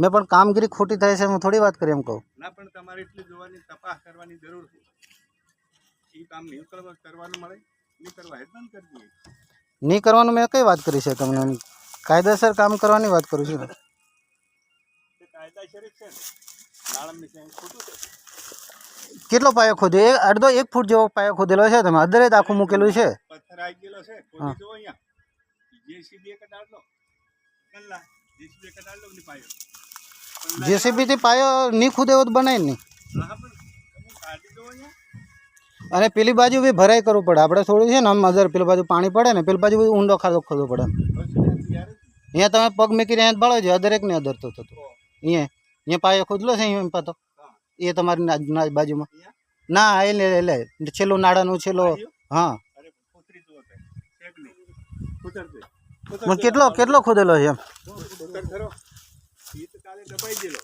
મેં પણ કામગીરી ખોટી થાય છે હું થોડી વાત કરી એમ કહું. ના પણ તમારે એટલી જોવાની તપાસ કરવાની જરૂર છે. એ કામ નહીં કરવા કરવાનું મળે? નહીં કરવા એ બંધ કરી દઈએ નહીં કરવાનું મેં કઈ વાત કરી છે તમને? કાયદેસર કામ કરવાની વાત કરું છું. કાયદાસર છે ને. ખોટું છે. કેટલો પાયો ખોદ્યો? એક અડધો એક ફૂટ જેવો પાયો ખોદેલો છે તમે? અધરે જ આખું મૂકેલું છે. પથ્થર આવી ગયેલો છે. ખોદી જો અહીંયા. જેસીબી એક કલ્લા જેસીબી એક ને પાયો. કલ્લા જેસીબી થી પાયો નહીં ખુદે એવો જ નહીં. અને પેલી બાજુ બી ભરાઈ કરવું પડે. આપણે થોડું છે ને આમ અધર પેલી બાજુ પાણી પડે ને પેલી બાજુ ઊંડો ખાધો ખોદવો પડે. અહીંયા તમે પગ મૂકીને અહીંયા બાળો છો અધર એક ને અધર તો થતો. અહીંયા અહીંયા પાયો ખુદલો છે અહીંયા પાતો. એ તમારી બાજુમાં. ના એ લે લે છેલ્લું નાડાનું છેલ્લો હા. કેટલો કેટલો ખોદેલો છે એમ? કુતર એ તો કાલે દબાઈ ગયેલો.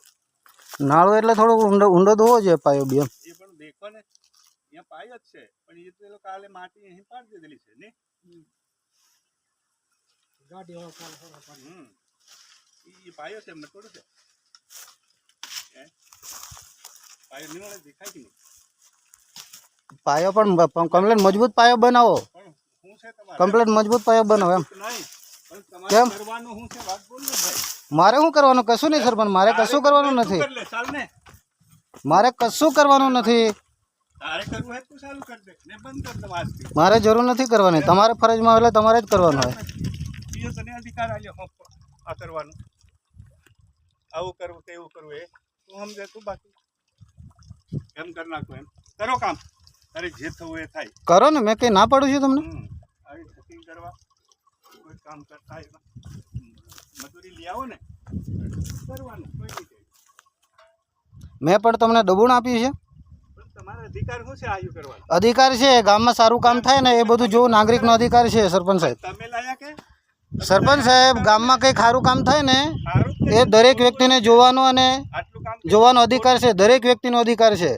નાળો એટલે થોડો ઊંડો ઊંડો ધોવો હોવો જોઈએ પાયો બી એમ એ પણ દેખો ને અહીંયા પાયો જ છે પણ એ તો કાલે માટી અહીં પાડી દીધેલી છે ને? હમ. એ પાયો છે એમને થોડું છે. પાયો નહીં દેખાય કે નહીં? પાયો પણ કમ્પ્લેટ મજબૂત પાયો બનાવો. પણ શું છે તમારે? કમ્પ્લેટ મજબૂત પાયો બનાવો એમ. નહીં કેમ? કરવાનું શું છે વાત બોલ ને ભાઈ. મારે શું કરવાનું? કશું નહીં સરપંચ મારે કશું કરવાનું નથી. મારે કશું કરવાનું નથી. મારે જરૂર નથી કરવાની. તમારે ફરજમાં એટલે તમારે જ કરવાનું હોય. આવું કરવું તેવું કરવું એ. હું સમજે તું બાકી. એમ કરી નાખું એમ. કરો કામ. જે થવું એ થાય. કરો ને મેં કંઈ ના પાડું છું તમને? આવી કરવા. કોઈ કામ કરતા એમાં મજૂરી લઈ આવો ને. કરવાનું કોઈ નહીં કહે. મેં પણ તમને દબુણ આપ્યું છે. અધિકાર છે ગામમાં સારું કામ થાય ને એ બધું જોવું નાગરિકનો અધિકાર છે સરપંચ સાહેબ. સરપંચ સાહેબ ગામમાં કંઈ સારું કામ થાય ને એ દરેક વ્યક્તિને જોવાનો અને જોવાનો અધિકાર છે દરેક વ્યક્તિનો અધિકાર છે.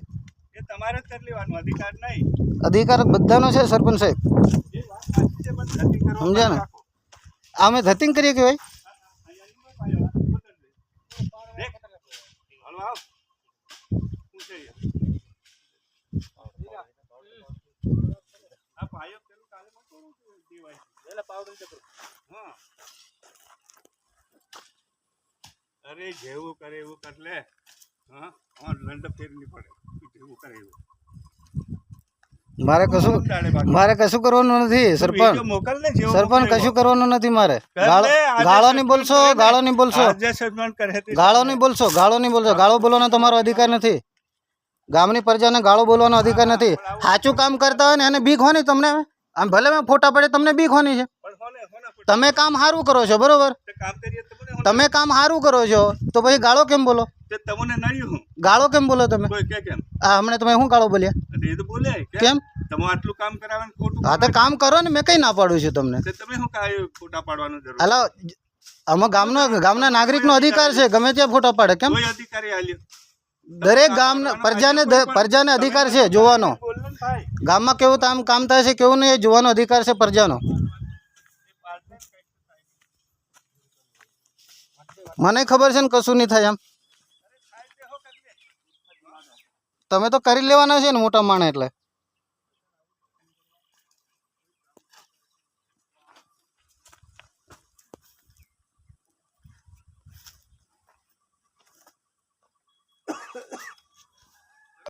અધિકાર બધાનો છે સરપંચ સાહેબ. સમજ્યા ને? અમે ધતિંગ કરીએ કે ભાઈ? અરે જેવું કરે એવું કર લે હા હા લંડ ફેર નહીં પડે જેવું કરે એવું મારે કશું મારે કશું કરવાનું નથી સરપંચ. સરપંચ કશું કરવાનું નથી મારે. ગાળો નહીં બોલશો ગાળો નહીં બોલશો. ગાળો નહીં બોલશો ગાળો નહીં બોલશો ગાળો બોલવાનો તમારો અધિકાર નથી. ગામની પ્રજાને ગાળો બોલવાનો અધિકાર નથી. સાચું કામ કરતા હોય ને એને બીક હોની તમને. આમ ભલે મેં ફોટા પડે તમને બીક હોની છે. તમે કામ સારું કરો છો બરોબર. તમે કામ સારું કરો છો તો પછી ગાળો કેમ બોલો? તમને ગાળો કેમ બોલો તમે? હા આ હમણાં તમે શું ગાળો બોલ્યા? કેમ? તમે આટલું કામ કરાવે ખોટું હા તો કામ કરો ને મેં કઈ ના પાડું છું તમને. તમે શું કાંઈ પાડવાનું જરૂર? હાલો આમાં ગામનો ગામના નાગરિકનો અધિકાર છે ગમે ત્યાં ફોટો પાડે કેમ? અધિકારી દરેક ગામ પ્રજાને પ્રજાને અધિકાર છે જોવાનો. ગામમાં કેવું કામ કામ થાય છે કેવું નહીં એ જોવાનો અધિકાર છે પ્રજાનો. મને ખબર છે ને કશું નહીં થાય એમ. તમે તો કરી લેવાના છે ને મોટા માણે એટલે.